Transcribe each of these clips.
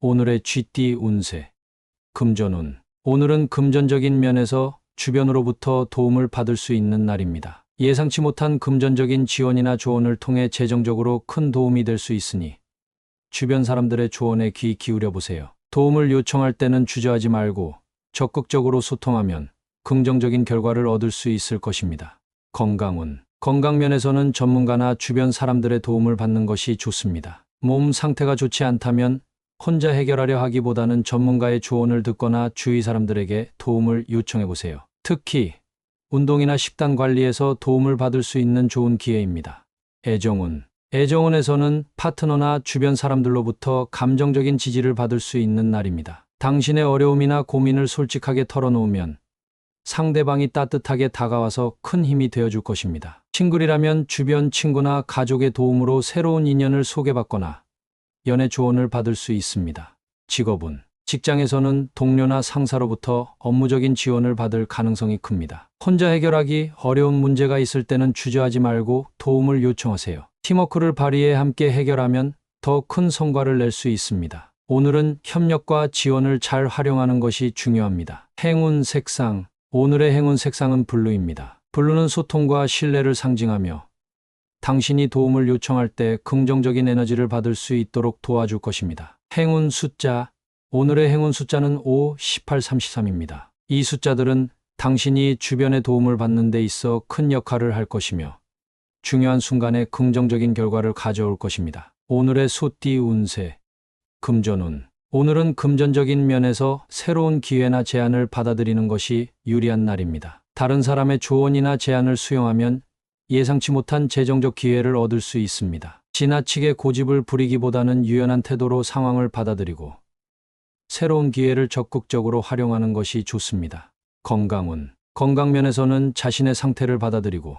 오늘의 쥐띠 운세. 금전운. 오늘은 금전적인 면에서 주변으로부터 도움을 받을 수 있는 날입니다. 예상치 못한 금전적인 지원이나 조언을 통해 재정적으로 큰 도움이 될 수 있으니 주변 사람들의 조언에 귀 기울여 보세요. 도움을 요청할 때는 주저하지 말고 적극적으로 소통하면 긍정적인 결과를 얻을 수 있을 것입니다. 건강운. 건강면에서는 전문가나 주변 사람들의 도움을 받는 것이 좋습니다. 몸 상태가 좋지 않다면 혼자 해결하려 하기보다는 전문가의 조언을 듣거나 주위 사람들에게 도움을 요청해 보세요. 특히 운동이나 식단 관리에서 도움을 받을 수 있는 좋은 기회입니다. 애정운. 애정운에서는 파트너나 주변 사람들로부터 감정적인 지지를 받을 수 있는 날입니다. 당신의 어려움이나 고민을 솔직하게 털어놓으면 상대방이 따뜻하게 다가와서 큰 힘이 되어줄 것입니다. 싱글이라면 주변 친구나 가족의 도움으로 새로운 인연을 소개받거나 연애 조언을 받을 수 있습니다. 직업은 직장에서는 동료나 상사로부터 업무적인 지원을 받을 가능성이 큽니다. 혼자 해결하기 어려운 문제가 있을 때는 주저하지 말고 도움을 요청하세요. 팀워크를 발휘해 함께 해결하면 더 큰 성과를 낼 수 있습니다. 오늘은 협력과 지원을 잘 활용하는 것이 중요합니다. 행운 색상. 오늘의 행운 색상은 블루입니다. 블루는 소통과 신뢰를 상징하며 당신이 도움을 요청할 때 긍정적인 에너지를 받을 수 있도록 도와줄 것입니다. 행운 숫자. 오늘의 행운 숫자는 5, 18, 33입니다. 이 숫자들은 당신이 주변의 도움을 받는 데 있어 큰 역할을 할 것이며 중요한 순간에 긍정적인 결과를 가져올 것입니다. 오늘의 소띠 운세. 금전운. 오늘은 금전적인 면에서 새로운 기회나 제안을 받아들이는 것이 유리한 날입니다. 다른 사람의 조언이나 제안을 수용하면 예상치 못한 재정적 기회를 얻을 수 있습니다. 지나치게 고집을 부리기보다는 유연한 태도로 상황을 받아들이고 새로운 기회를 적극적으로 활용하는 것이 좋습니다. 건강운. 건강면에서는 자신의 상태를 받아들이고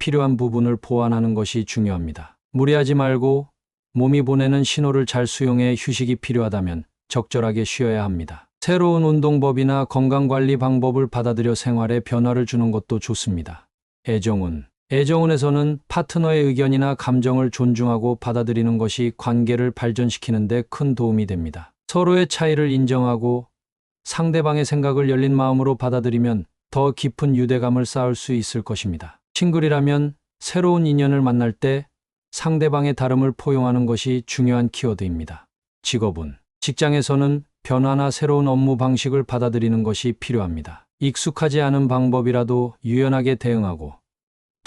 필요한 부분을 보완하는 것이 중요합니다. 무리하지 말고 몸이 보내는 신호를 잘 수용해 휴식이 필요하다면 적절하게 쉬어야 합니다. 새로운 운동법이나 건강관리 방법을 받아들여 생활에 변화를 주는 것도 좋습니다. 애정운. 애정운에서는 파트너의 의견이나 감정을 존중하고 받아들이는 것이 관계를 발전시키는 데 큰 도움이 됩니다. 서로의 차이를 인정하고 상대방의 생각을 열린 마음으로 받아들이면 더 깊은 유대감을 쌓을 수 있을 것입니다. 싱글이라면 새로운 인연을 만날 때 상대방의 다름을 포용하는 것이 중요한 키워드입니다. 직업은 직장에서는 변화나 새로운 업무 방식을 받아들이는 것이 필요합니다. 익숙하지 않은 방법이라도 유연하게 대응하고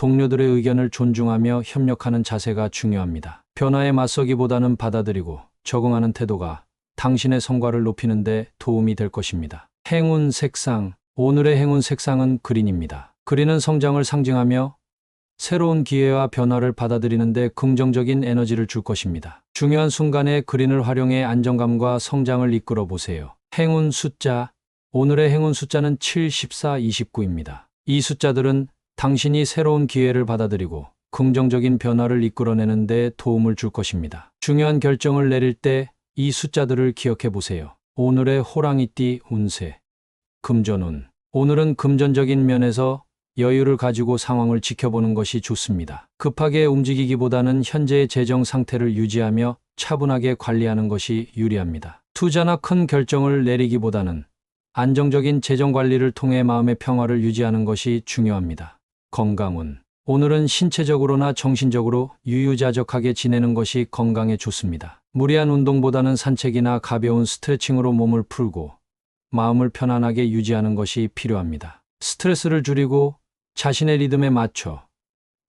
동료들의 의견을 존중하며 협력하는 자세가 중요합니다. 변화에 맞서기보다는 받아들이고 적응하는 태도가 당신의 성과를 높이는 데 도움이 될 것입니다. 행운 색상. 오늘의 행운 색상은 그린입니다. 그린은 성장을 상징하며 새로운 기회와 변화를 받아들이는 데 긍정적인 에너지를 줄 것입니다. 중요한 순간에 그린을 활용해 안정감과 성장을 이끌어 보세요. 행운 숫자. 오늘의 행운 숫자는 7, 14, 29입니다. 이 숫자들은 당신이 새로운 기회를 받아들이고 긍정적인 변화를 이끌어내는 데 도움을 줄 것입니다. 중요한 결정을 내릴 때 이 숫자들을 기억해 보세요. 오늘의 호랑이띠 운세. 금전운. 오늘은 금전적인 면에서 여유를 가지고 상황을 지켜보는 것이 좋습니다. 급하게 움직이기보다는 현재의 재정 상태를 유지하며 차분하게 관리하는 것이 유리합니다. 투자나 큰 결정을 내리기보다는 안정적인 재정 관리를 통해 마음의 평화를 유지하는 것이 중요합니다. 건강운. 오늘은 신체적으로나 정신적으로 유유자적하게 지내는 것이 건강에 좋습니다. 무리한 운동보다는 산책이나 가벼운 스트레칭으로 몸을 풀고 마음을 편안하게 유지하는 것이 필요합니다. 스트레스를 줄이고 자신의 리듬에 맞춰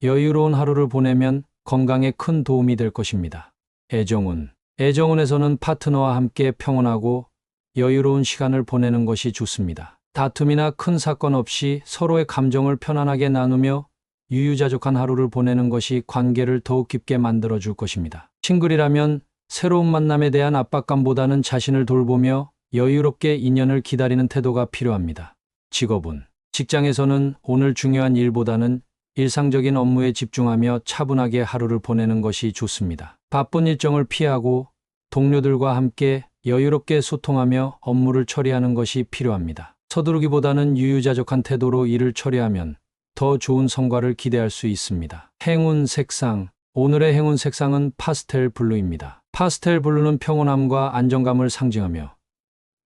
여유로운 하루를 보내면 건강에 큰 도움이 될 것입니다. 애정운. 애정운에서는 파트너와 함께 평온하고 여유로운 시간을 보내는 것이 좋습니다. 다툼이나 큰 사건 없이 서로의 감정을 편안하게 나누며 유유자적한 하루를 보내는 것이 관계를 더욱 깊게 만들어 줄 것입니다. 싱글이라면 새로운 만남에 대한 압박감보다는 자신을 돌보며 여유롭게 인연을 기다리는 태도가 필요합니다. 직업은 직장에서는 오늘 중요한 일보다는 일상적인 업무에 집중하며 차분하게 하루를 보내는 것이 좋습니다. 바쁜 일정을 피하고 동료들과 함께 여유롭게 소통하며 업무를 처리하는 것이 필요합니다. 서두르기보다는 유유자적한 태도로 일을 처리하면 더 좋은 성과를 기대할 수 있습니다. 행운 색상. 오늘의 행운 색상은 파스텔 블루입니다. 파스텔 블루는 평온함과 안정감을 상징하며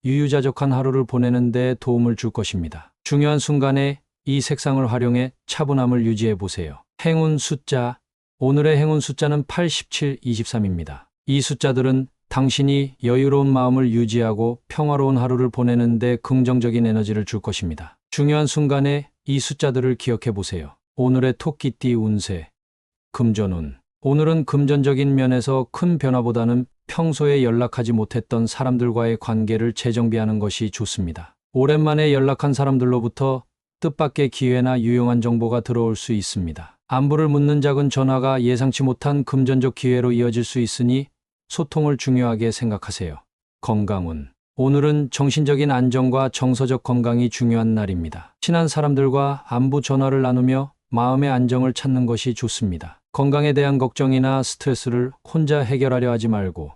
유유자적한 하루를 보내는 데 도움을 줄 것입니다. 중요한 순간에 이 색상을 활용해 차분함을 유지해 보세요. 행운 숫자. 오늘의 행운 숫자는 87, 23입니다. 이 숫자들은 당신이 여유로운 마음을 유지하고 평화로운 하루를 보내는데 긍정적인 에너지를 줄 것입니다. 중요한 순간에 이 숫자들을 기억해 보세요. 오늘의 토끼띠 운세. 금전운. 오늘은 금전적인 면에서 큰 변화보다는 평소에 연락하지 못했던 사람들과의 관계를 재정비하는 것이 좋습니다. 오랜만에 연락한 사람들로부터 뜻밖의 기회나 유용한 정보가 들어올 수 있습니다. 안부를 묻는 작은 전화가 예상치 못한 금전적 기회로 이어질 수 있으니 소통을 중요하게 생각하세요. 건강운. 오늘은 정신적인 안정과 정서적 건강이 중요한 날입니다. 친한 사람들과 안부 전화를 나누며 마음의 안정을 찾는 것이 좋습니다. 건강에 대한 걱정이나 스트레스를 혼자 해결하려 하지 말고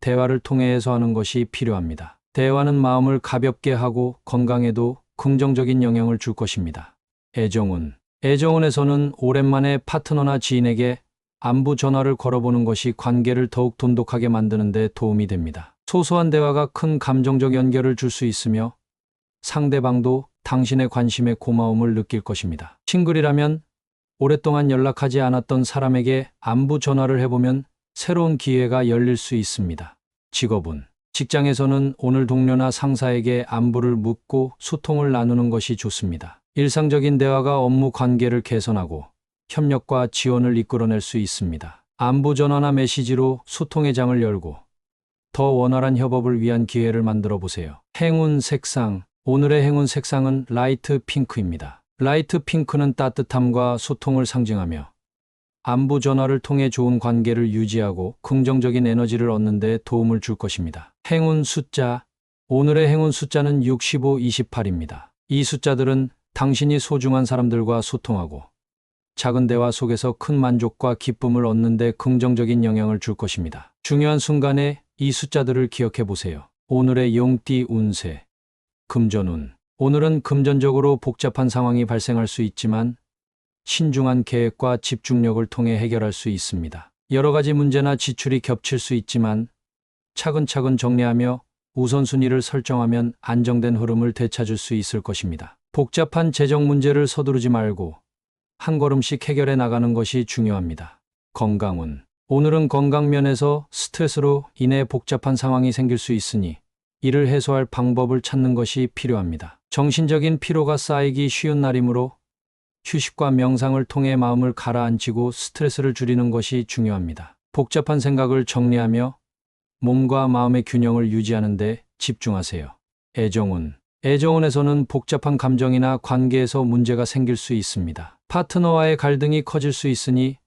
대화를 통해 해소하는 것이 필요합니다. 대화는 마음을 가볍게 하고 건강에도 긍정적인 영향을 줄 것입니다. 애정운. 애정운에서는 오랜만에 파트너나 지인에게 안부 전화를 걸어보는 것이 관계를 더욱 돈독하게 만드는 데 도움이 됩니다. 소소한 대화가 큰 감정적 연결을 줄 수 있으며 상대방도 당신의 관심에 고마움을 느낄 것입니다. 싱글이라면 오랫동안 연락하지 않았던 사람에게 안부 전화를 해보면 새로운 기회가 열릴 수 있습니다. 직업은 직장에서는 오늘 동료나 상사에게 안부를 묻고 소통을 나누는 것이 좋습니다. 일상적인 대화가 업무 관계를 개선하고 협력과 지원을 이끌어낼 수 있습니다. 안부 전화나 메시지로 소통의 장을 열고 더 원활한 협업을 위한 기회를 만들어 보세요. 행운 색상. 오늘의 행운 색상은 라이트 핑크입니다. 라이트 핑크는 따뜻함과 소통을 상징하며 안부 전화를 통해 좋은 관계를 유지하고 긍정적인 에너지를 얻는 데 도움을 줄 것입니다. 행운 숫자. 오늘의 행운 숫자는 65, 28입니다. 이 숫자들은 당신이 소중한 사람들과 소통하고 작은 대화 속에서 큰 만족과 기쁨을 얻는 데 긍정적인 영향을 줄 것입니다. 중요한 순간에 이 숫자들을 기억해 보세요. 오늘의 용띠 운세. 금전운. 오늘은 금전적으로 복잡한 상황이 발생할 수 있지만 신중한 계획과 집중력을 통해 해결할 수 있습니다. 여러 가지 문제나 지출이 겹칠 수 있지만 차근차근 정리하며 우선순위를 설정하면 안정된 흐름을 되찾을 수 있을 것입니다. 복잡한 재정 문제를 서두르지 말고 한 걸음씩 해결해 나가는 것이 중요합니다. 건강운. 오늘은 건강면에서 스트레스로 인해 복잡한 상황이 생길 수 있으니 이를 해소할 방법을 찾는 것이 필요합니다. 정신적인 피로가 쌓이기 쉬운 날이므로 휴식과 명상을 통해 마음을 가라앉히고 스트레스를 줄이는 것이 중요합니다. 복잡한 생각을 정리하며 몸과 마음의 균형을 유지하는 데 집중하세요. 애정운. 애정운에서는 복잡한 감정이나 관계에서 문제가 생길 수 있습니다. 파트너와의 갈등이 커질 수 있으니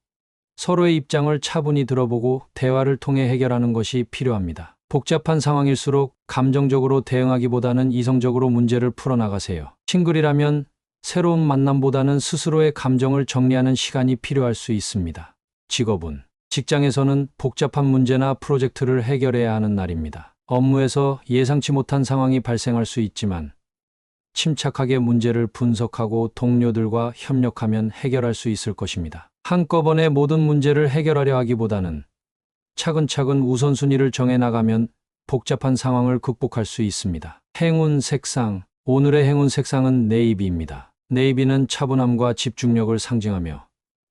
서로의 입장을 차분히 들어보고 대화를 통해 해결하는 것이 필요합니다. 복잡한 상황일수록 감정적으로 대응하기보다는 이성적으로 문제를 풀어나가세요. 싱글이라면 새로운 만남보다는 스스로의 감정을 정리하는 시간이 필요할 수 있습니다. 직업은 직장에서는 복잡한 문제나 프로젝트를 해결해야 하는 날입니다. 업무에서 예상치 못한 상황이 발생할 수 있지만 침착하게 문제를 분석하고 동료들과 협력하면 해결할 수 있을 것입니다. 한꺼번에 모든 문제를 해결하려 하기보다는 차근차근 우선순위를 정해 나가면 복잡한 상황을 극복할 수 있습니다. 행운 색상. 오늘의 행운 색상은 네이비입니다. 네이비는 차분함과 집중력을 상징하며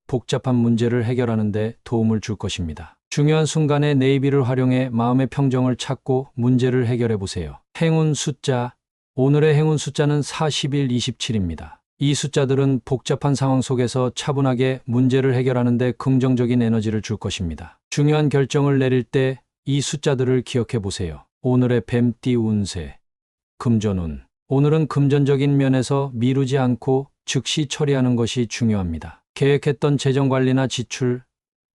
복잡한 문제를 해결하는 데 도움을 줄 것입니다. 중요한 순간에 네이비를 활용해 마음의 평정을 찾고 문제를 해결해 보세요. 행운 숫자. 오늘의 행운 숫자는 41, 27입니다. 이 숫자들은 복잡한 상황 속에서 차분하게 문제를 해결하는 데 긍정적인 에너지를 줄 것입니다. 중요한 결정을 내릴 때 이 숫자들을 기억해 보세요. 오늘의 뱀띠 운세. 금전운. 오늘은 금전적인 면에서 미루지 않고 즉시 처리하는 것이 중요합니다. 계획했던 재정 관리나 지출,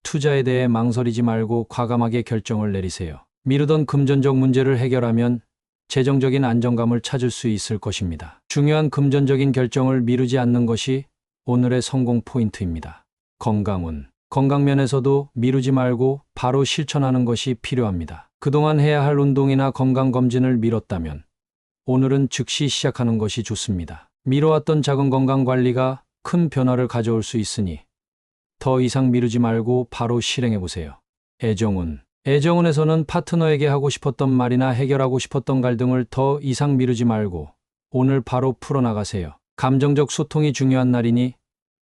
투자에 대해 망설이지 말고 과감하게 결정을 내리세요. 미루던 금전적 문제를 해결하면 재정적인 안정감을 찾을 수 있을 것입니다. 중요한 금전적인 결정을 미루지 않는 것이 오늘의 성공 포인트입니다. 건강운. 건강면에서도 미루지 말고 바로 실천하는 것이 필요합니다. 그동안 해야 할 운동이나 건강검진을 미뤘다면 오늘은 즉시 시작하는 것이 좋습니다. 미뤄왔던 작은 건강 관리가 큰 변화를 가져올 수 있으니 더 이상 미루지 말고 바로 실행해 보세요. 애정운. 애정운에서는 파트너에게 하고 싶었던 말이나 해결하고 싶었던 갈등을 더 이상 미루지 말고 오늘 바로 풀어나가세요. 감정적 소통이 중요한 날이니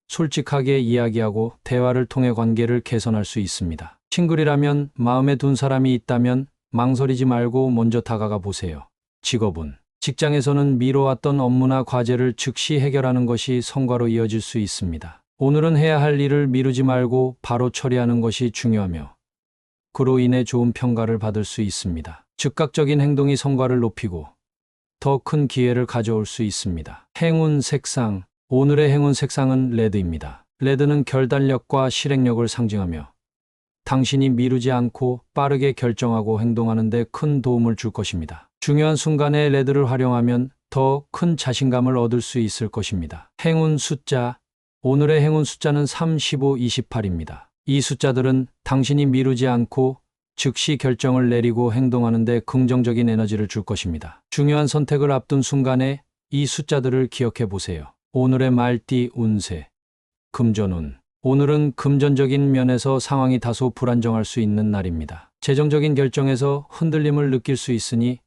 솔직하게 이야기하고 대화를 통해 관계를 개선할 수 있습니다. 싱글이라면 마음에 둔 사람이 있다면 망설이지 말고 먼저 다가가 보세요. 직업은 직장에서는 미뤄왔던 업무나 과제를 즉시 해결하는 것이 성과로 이어질 수 있습니다. 오늘은 해야 할 일을 미루지 말고 바로 처리하는 것이 중요하며 그로 인해 좋은 평가를 받을 수 있습니다. 즉각적인 행동이 성과를 높이고 더 큰 기회를 가져올 수 있습니다. 행운 색상 오늘의 행운 색상은 레드입니다. 레드는 결단력과 실행력을 상징하며 당신이 미루지 않고 빠르게 결정하고 행동하는 데 큰 도움을 줄 것입니다. 중요한 순간에 레드를 활용하면 더 큰 자신감을 얻을 수 있을 것입니다. 행운 숫자 오늘의 행운 숫자는 35, 28입니다. 이 숫자들은 당신이 미루지 않고 즉시 결정을 내리고 행동하는 데 긍정적인 에너지를 줄 것입니다. 중요한 선택을 앞둔 순간에 이 숫자들을 기억해 보세요. 오늘의 말띠 운세. 금전운. 오늘은 금전적인 면에서 상황이 다소 불안정할 수 있는 날입니다. 재정적인 결정에서 흔들림을 느낄 수 있으니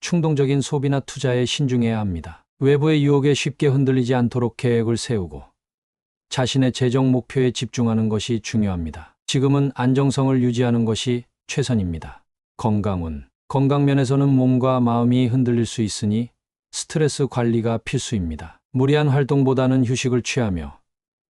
충동적인 소비나 투자에 신중해야 합니다. 외부의 유혹에 쉽게 흔들리지 않도록 계획을 세우고 자신의 재정 목표에 집중하는 것이 중요합니다. 지금은 안정성을 유지하는 것이 최선입니다. 건강운. 건강면에서는 몸과 마음이 흔들릴 수 있으니 스트레스 관리가 필수입니다. 무리한 활동보다는 휴식을 취하며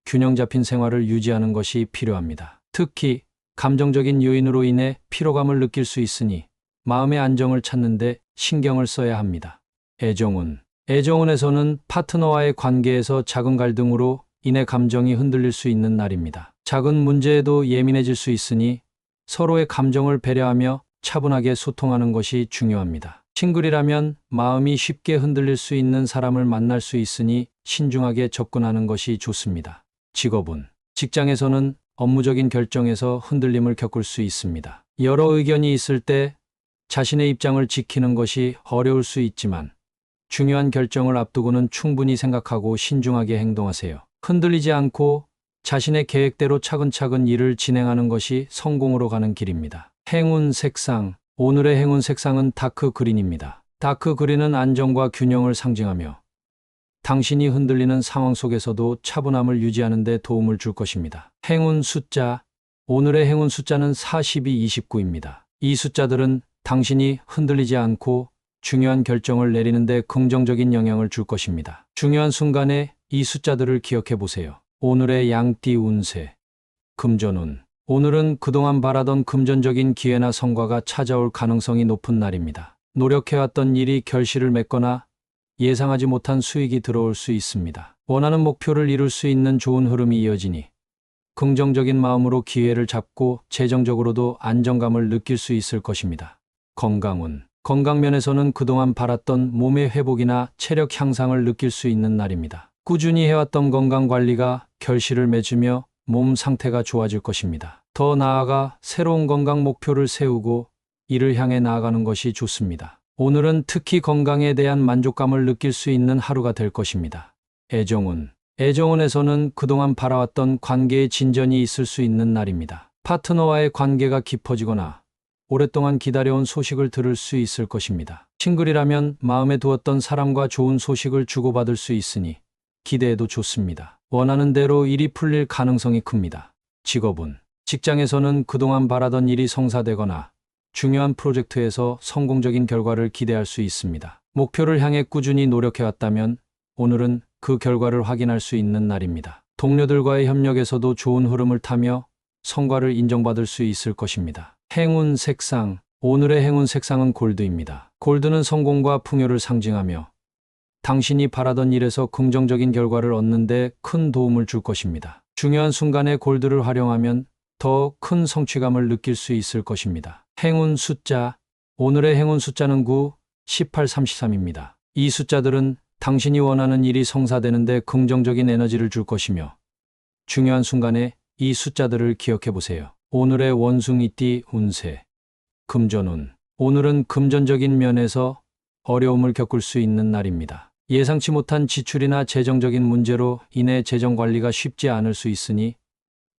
균형 잡힌 생활을 유지하는 것이 필요합니다. 특히 감정적인 요인으로 인해 피로감을 느낄 수 있으니 마음의 안정을 찾는데 신경을 써야 합니다. 애정운. 애정운에서는 파트너와의 관계에서 작은 갈등으로 인해 감정이 흔들릴 수 있는 날입니다. 작은 문제에도 예민해질 수 있으니 서로의 감정을 배려하며 차분하게 소통하는 것이 중요합니다. 싱글이라면 마음이 쉽게 흔들릴 수 있는 사람을 만날 수 있으니 신중하게 접근하는 것이 좋습니다. 직업은 직장에서는 업무적인 결정에서 흔들림을 겪을 수 있습니다. 여러 의견이 있을 때 자신의 입장을 지키는 것이 어려울 수 있지만 중요한 결정을 앞두고는 충분히 생각하고 신중하게 행동하세요. 흔들리지 않고 자신의 계획대로 차근차근 일을 진행하는 것이 성공으로 가는 길입니다. 행운 색상. 오늘의 행운 색상은 다크 그린입니다. 다크 그린은 안정과 균형을 상징하며 당신이 흔들리는 상황 속에서도 차분함을 유지하는 데 도움을 줄 것입니다. 행운 숫자. 오늘의 행운 숫자는 42, 29입니다. 이 숫자들은 당신이 흔들리지 않고 중요한 결정을 내리는 데 긍정적인 영향을 줄 것입니다. 중요한 순간에 이 숫자들을 기억해 보세요. 오늘의 양띠 운세. 금전운. 오늘은 그동안 바라던 금전적인 기회나 성과가 찾아올 가능성이 높은 날입니다. 노력해왔던 일이 결실을 맺거나 예상하지 못한 수익이 들어올 수 있습니다. 원하는 목표를 이룰 수 있는 좋은 흐름이 이어지니 긍정적인 마음으로 기회를 잡고 재정적으로도 안정감을 느낄 수 있을 것입니다. 건강운. 건강면에서는 그동안 바랐던 몸의 회복이나 체력 향상을 느낄 수 있는 날입니다. 꾸준히 해왔던 건강 관리가 결실을 맺으며 몸 상태가 좋아질 것입니다. 더 나아가 새로운 건강 목표를 세우고 이를 향해 나아가는 것이 좋습니다. 오늘은 특히 건강에 대한 만족감을 느낄 수 있는 하루가 될 것입니다. 애정운. 애정운에서는 그동안 바라왔던 관계의 진전이 있을 수 있는 날입니다. 파트너와의 관계가 깊어지거나 오랫동안 기다려온 소식을 들을 수 있을 것입니다. 싱글이라면 마음에 두었던 사람과 좋은 소식을 주고받을 수 있으니 기대해도 좋습니다. 원하는 대로 일이 풀릴 가능성이 큽니다. 직업은 직장에서는 그동안 바라던 일이 성사되거나 중요한 프로젝트에서 성공적인 결과를 기대할 수 있습니다. 목표를 향해 꾸준히 노력해왔다면 오늘은 그 결과를 확인할 수 있는 날입니다. 동료들과의 협력에서도 좋은 흐름을 타며 성과를 인정받을 수 있을 것입니다. 행운 색상. 오늘의 행운 색상은 골드입니다. 골드는 성공과 풍요를 상징하며 당신이 바라던 일에서 긍정적인 결과를 얻는데 큰 도움을 줄 것입니다. 중요한 순간에 골드를 활용하면 더 큰 성취감을 느낄 수 있을 것입니다. 행운 숫자. 오늘의 행운 숫자는 9, 18, 33입니다. 이 숫자들은 당신이 원하는 일이 성사되는데 긍정적인 에너지를 줄 것이며 중요한 순간에 이 숫자들을 기억해 보세요. 오늘의 원숭이띠 운세. 금전운. 오늘은 금전적인 면에서 어려움을 겪을 수 있는 날입니다. 예상치 못한 지출이나 재정적인 문제로 인해 재정 관리가 쉽지 않을 수 있으니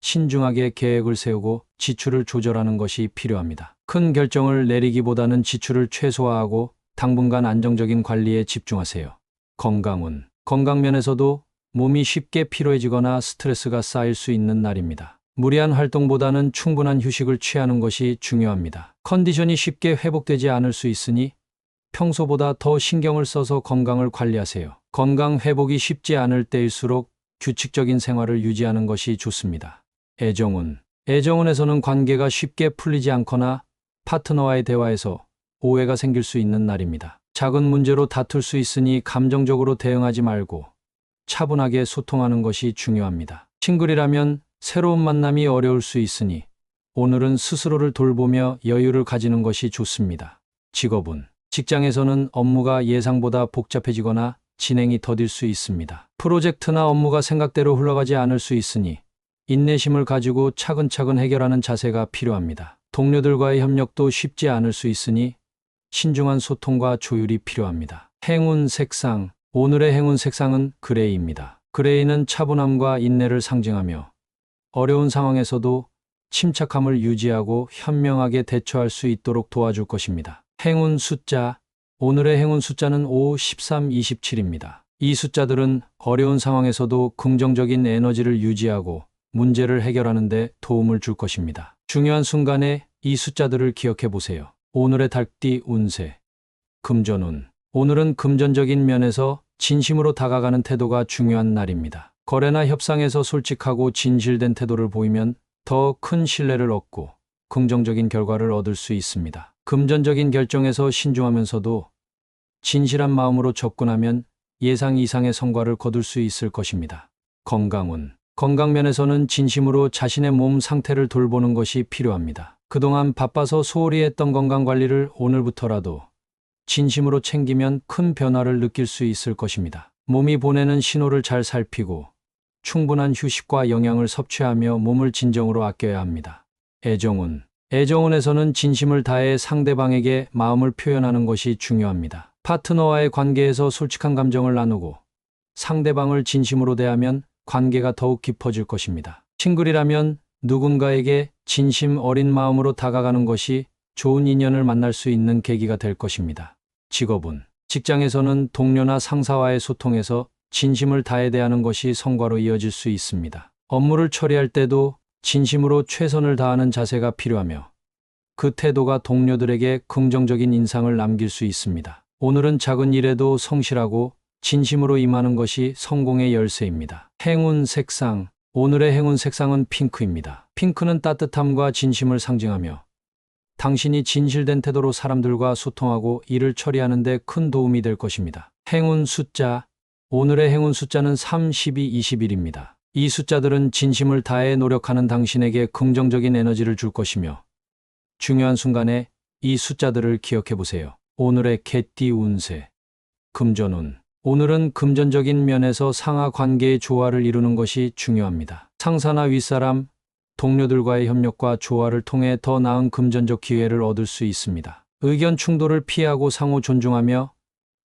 신중하게 계획을 세우고 지출을 조절하는 것이 필요합니다. 큰 결정을 내리기보다는 지출을 최소화하고 당분간 안정적인 관리에 집중하세요. 건강운. 건강면에서도 몸이 쉽게 피로해지거나 스트레스가 쌓일 수 있는 날입니다. 무리한 활동보다는 충분한 휴식을 취하는 것이 중요합니다. 컨디션이 쉽게 회복되지 않을 수 있으니 평소보다 더 신경을 써서 건강을 관리하세요. 건강 회복이 쉽지 않을 때일수록 규칙적인 생활을 유지하는 것이 좋습니다. 애정운. 애정운에서는 관계가 쉽게 풀리지 않거나 파트너와의 대화에서 오해가 생길 수 있는 날입니다. 작은 문제로 다툴 수 있으니 감정적으로 대응하지 말고 차분하게 소통하는 것이 중요합니다. 싱글이라면 새로운 만남이 어려울 수 있으니 오늘은 스스로를 돌보며 여유를 가지는 것이 좋습니다. 직업은 직장에서는 업무가 예상보다 복잡해지거나 진행이 더딜 수 있습니다. 프로젝트나 업무가 생각대로 흘러가지 않을 수 있으니 인내심을 가지고 차근차근 해결하는 자세가 필요합니다. 동료들과의 협력도 쉽지 않을 수 있으니 신중한 소통과 조율이 필요합니다. 행운 색상. 오늘의 행운 색상은 그레이입니다. 그레이는 차분함과 인내를 상징하며 어려운 상황에서도 침착함을 유지하고 현명하게 대처할 수 있도록 도와줄 것입니다. 행운 숫자. 오늘의 행운 숫자는 5, 13, 27입니다. 이 숫자들은 어려운 상황에서도 긍정적인 에너지를 유지하고 문제를 해결하는 데 도움을 줄 것입니다. 중요한 순간에 이 숫자들을 기억해 보세요. 오늘의 달띠 운세. 금전운. 오늘은 금전적인 면에서 진심으로 다가가는 태도가 중요한 날입니다. 거래나 협상에서 솔직하고 진실된 태도를 보이면 더 큰 신뢰를 얻고 긍정적인 결과를 얻을 수 있습니다. 금전적인 결정에서 신중하면서도 진실한 마음으로 접근하면 예상 이상의 성과를 거둘 수 있을 것입니다. 건강운. 건강면에서는 진심으로 자신의 몸 상태를 돌보는 것이 필요합니다. 그동안 바빠서 소홀히 했던 건강 관리를 오늘부터라도 진심으로 챙기면 큰 변화를 느낄 수 있을 것입니다. 몸이 보내는 신호를 잘 살피고 충분한 휴식과 영양을 섭취하며 몸을 진정으로 아껴야 합니다. 애정운. 애정운에서는 진심을 다해 상대방에게 마음을 표현하는 것이 중요합니다. 파트너와의 관계에서 솔직한 감정을 나누고 상대방을 진심으로 대하면 관계가 더욱 깊어질 것입니다. 싱글이라면 누군가에게 진심 어린 마음으로 다가가는 것이 좋은 인연을 만날 수 있는 계기가 될 것입니다. 직업은 직장에서는 동료나 상사와의 소통에서 진심을 다해 대하는 것이 성과로 이어질 수 있습니다. 업무를 처리할 때도 진심으로 최선을 다하는 자세가 필요하며 그 태도가 동료들에게 긍정적인 인상을 남길 수 있습니다. 오늘은 작은 일에도 성실하고 진심으로 임하는 것이 성공의 열쇠입니다. 행운 색상. 오늘의 행운 색상은 핑크입니다. 핑크는 따뜻함과 진심을 상징하며 당신이 진실된 태도로 사람들과 소통하고 일을 처리하는 데 큰 도움이 될 것입니다. 행운 숫자. 오늘의 행운 숫자는 3, 12, 21입니다. 이 숫자들은 진심을 다해 노력하는 당신에게 긍정적인 에너지를 줄 것이며 중요한 순간에 이 숫자들을 기억해 보세요. 오늘의 개띠 운세. 금전운. 오늘은 금전적인 면에서 상하 관계의 조화를 이루는 것이 중요합니다. 상사나 윗사람, 동료들과의 협력과 조화를 통해 더 나은 금전적 기회를 얻을 수 있습니다. 의견 충돌을 피하고 상호 존중하며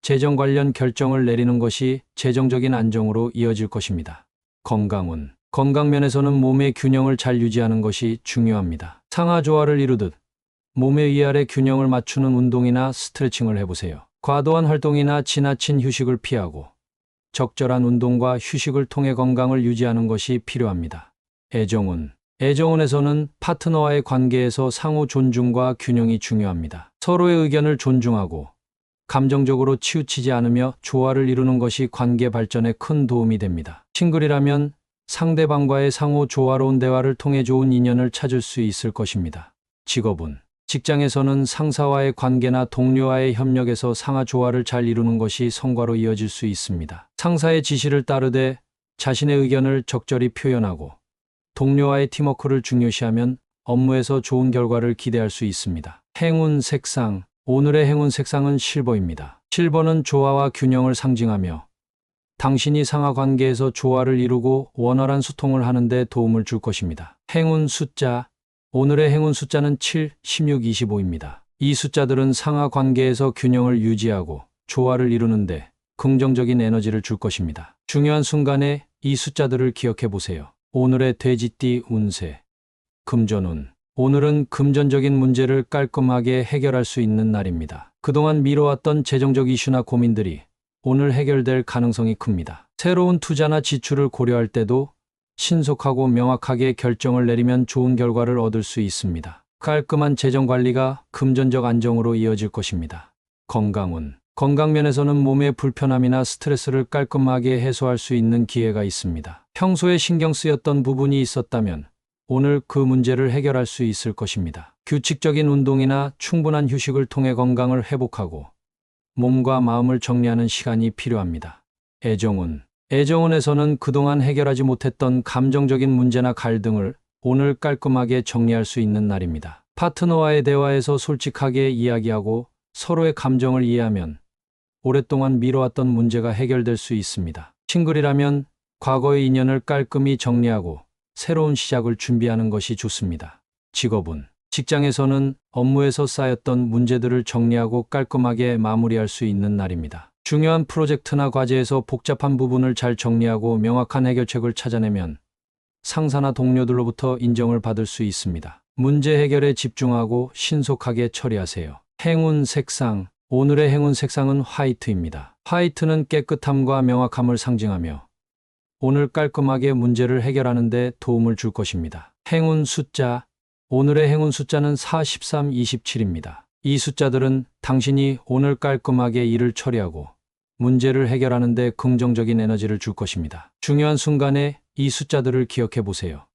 재정 관련 결정을 내리는 것이 재정적인 안정으로 이어질 것입니다. 건강운. 건강면에서는 몸의 균형을 잘 유지하는 것이 중요합니다. 상하 조화를 이루듯 몸의 위아래 균형을 맞추는 운동이나 스트레칭을 해보세요. 과도한 활동이나 지나친 휴식을 피하고 적절한 운동과 휴식을 통해 건강을 유지하는 것이 필요합니다. 애정운. 애정운에서는 파트너와의 관계에서 상호 존중과 균형이 중요합니다. 서로의 의견을 존중하고 감정적으로 치우치지 않으며 조화를 이루는 것이 관계 발전에 큰 도움이 됩니다. 싱글이라면 상대방과의 상호 조화로운 대화를 통해 좋은 인연을 찾을 수 있을 것입니다. 직업은 직장에서는 상사와의 관계나 동료와의 협력에서 상하 조화를 잘 이루는 것이 성과로 이어질 수 있습니다. 상사의 지시를 따르되 자신의 의견을 적절히 표현하고 동료와의 팀워크를 중요시하면 업무에서 좋은 결과를 기대할 수 있습니다. 행운 색상. 오늘의 행운 색상은 실버입니다. 실버는 조화와 균형을 상징하며 당신이 상하 관계에서 조화를 이루고 원활한 소통을 하는데 도움을 줄 것입니다. 행운 숫자. 오늘의 행운 숫자는 7, 16, 25입니다. 이 숫자들은 상하 관계에서 균형을 유지하고 조화를 이루는데 긍정적인 에너지를 줄 것입니다. 중요한 순간에 이 숫자들을 기억해 보세요. 오늘의 돼지띠 운세. 금전운. 오늘은 금전적인 문제를 깔끔하게 해결할 수 있는 날입니다. 그동안 미뤄왔던 재정적 이슈나 고민들이 오늘 해결될 가능성이 큽니다. 새로운 투자나 지출을 고려할 때도 신속하고 명확하게 결정을 내리면 좋은 결과를 얻을 수 있습니다. 깔끔한 재정 관리가 금전적 안정으로 이어질 것입니다. 건강운. 건강면에서는 몸의 불편함이나 스트레스를 깔끔하게 해소할 수 있는 기회가 있습니다. 평소에 신경 쓰였던 부분이 있었다면 오늘 그 문제를 해결할 수 있을 것입니다. 규칙적인 운동이나 충분한 휴식을 통해 건강을 회복하고 몸과 마음을 정리하는 시간이 필요합니다. 애정운. 애정운에서는 그동안 해결하지 못했던 감정적인 문제나 갈등을 오늘 깔끔하게 정리할 수 있는 날입니다. 파트너와의 대화에서 솔직하게 이야기하고 서로의 감정을 이해하면 오랫동안 미뤄왔던 문제가 해결될 수 있습니다. 싱글이라면 과거의 인연을 깔끔히 정리하고 새로운 시작을 준비하는 것이 좋습니다. 직업은 직장에서는 업무에서 쌓였던 문제들을 정리하고 깔끔하게 마무리할 수 있는 날입니다. 중요한 프로젝트나 과제에서 복잡한 부분을 잘 정리하고 명확한 해결책을 찾아내면 상사나 동료들로부터 인정을 받을 수 있습니다. 문제 해결에 집중하고 신속하게 처리하세요. 행운 색상. 오늘의 행운 색상은 화이트입니다. 화이트는 깨끗함과 명확함을 상징하며 오늘 깔끔하게 문제를 해결하는 데 도움을 줄 것입니다. 행운 숫자. 오늘의 행운 숫자는 43, 27입니다. 이 숫자들은 당신이 오늘 깔끔하게 일을 처리하고 문제를 해결하는 데 긍정적인 에너지를 줄 것입니다. 중요한 순간에 이 숫자들을 기억해 보세요.